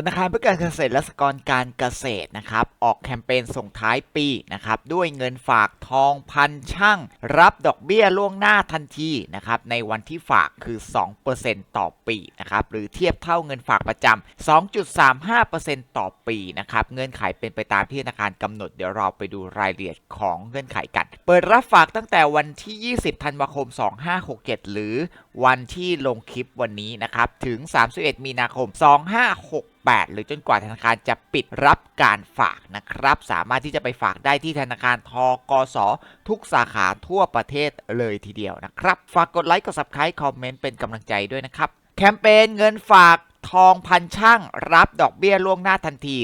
ธนาคารเพื่อการเกษตรและสหกรณ์การเกษตรนะครับ ออกแคมเปญส่งท้ายปีนะครับ ด้วยเงินฝากทองพันช่างรับดอกเบี้ยล่วงหน้าทันทีนะครับ ในวันที่ฝากคือ 2%ต่อปีนะครับ หรือเทียบเท่าเงินฝากประจำ 2.35%ต่อปีนะครับ เงื่อนไขเป็นไปตามที่ธนาคารกำหนด เดี๋ยวเราไปดูรายละเอียดของเงื่อนไขกัน เปิดรับฝากตั้งแต่วันที่ 20 ธันวาคม 2567 หรือวันที่ลงคลิปวันนี้นะครับ ถึง 31 มีนาคม 2568หรือจนกว่าธนาคารจะปิดรับการฝากนะครับ สามารถที่จะไปฝากได้ที่ธนาคารทกส ทุกสาขาทั่วประเทศเลยทีเดียวนะครับ ฝากกดไลค์กด subscribe คอมเมนต์เป็นกำลังใจด้วยนะครับ แคมเปญเงินฝากทองพันช่างรับดอกเบี้ยล่วงหน้าทันที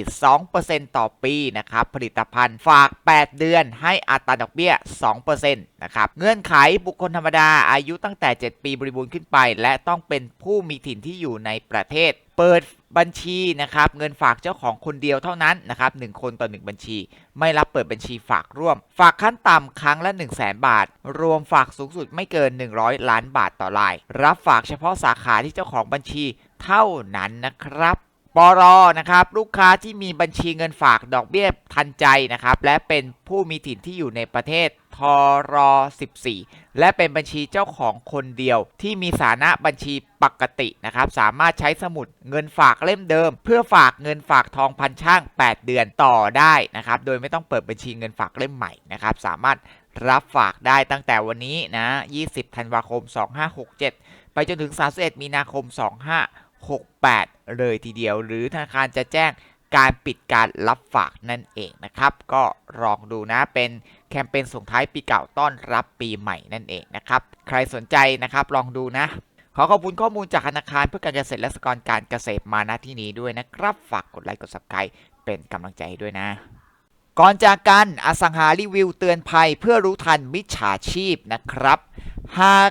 2%ต่อปีนะครับ ผลิตภัณฑ์ฝาก 8 เดือนให้อัตราดอกเบี้ย 2%นะครับ เงื่อนไขบุคคลธรรมดาอายุตั้งแต่ 7 ปีบริบูรณ์ขึ้นไป และต้องเป็นผู้มีถิ่นที่อยู่ในประเทศ เปิดบัญชีนะครับเงินฝากเจ้าของคนเดียวเท่านั้นนะครับ1คนต่อ 1 บัญชี ไม่รับเปิดบัญชีฝากร่วม ฝากขั้นต่ำครั้งละ 1 0 0 0 0แบาท รวมฝากสูงสุดไม่เกิน 100 ล้านบาทต่อราย รับฝากเฉพาะสาขาที่เจ้าของบัญชีเท่านั้นนะครับ ปรนะครับลูกค้าที่มีบัญชีเงินฝากดอกเบี้ยทันใจนะครับและเป็นผู้มีถิ่นที่อยู่ในประเทศทร14 และเป็นบัญชีเจ้าของคนเดียว ที่มีฐานะบัญชีปกตินะครับสามารถใช้สมุดเงินฝากเล่มเดิม เพื่อฝากเงินฝากทองพันช่าง 8 เดือนต่อได้นะครับโดยไม่ต้องเปิดบัญชีเงินฝากเล่มใหม่นะครับสามารถรับฝากได้ตั้งแต่วันนี้นะ 20 ธันวาคม 2567 ไปจนถึง 31 มีนาคม 25 68 เลยทีเดียว หรือธนาคารจะแจ้งการปิดการรับฝากนั่นเองนะครับ ก็ลองดูนะเป็นแคมเปญส่งท้ายปีเก่าต้อนรับปีใหม่นั่นเองนะครับ ใครสนใจนะครับลองดูนะ ขอขอบคุณข้อมูลจากธนาคารเพื่อการเกษตรและสหกรณ์การเกษตรมาณที่นี้ด้วยนะครับ ฝากกดไลค์กด subscribe เป็นกำลังใจให้ด้วยนะ ก่อนจากกันอสังหารีวิวเตือนภัยเพื่อรู้ทันมิจฉาชีพนะครับ หาก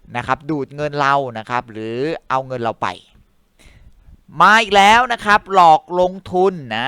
นะครับดูดเงินเรานะครับหรือเอาเงินเราไป มาอีกแล้วนะครับหลอกลงทุนนะ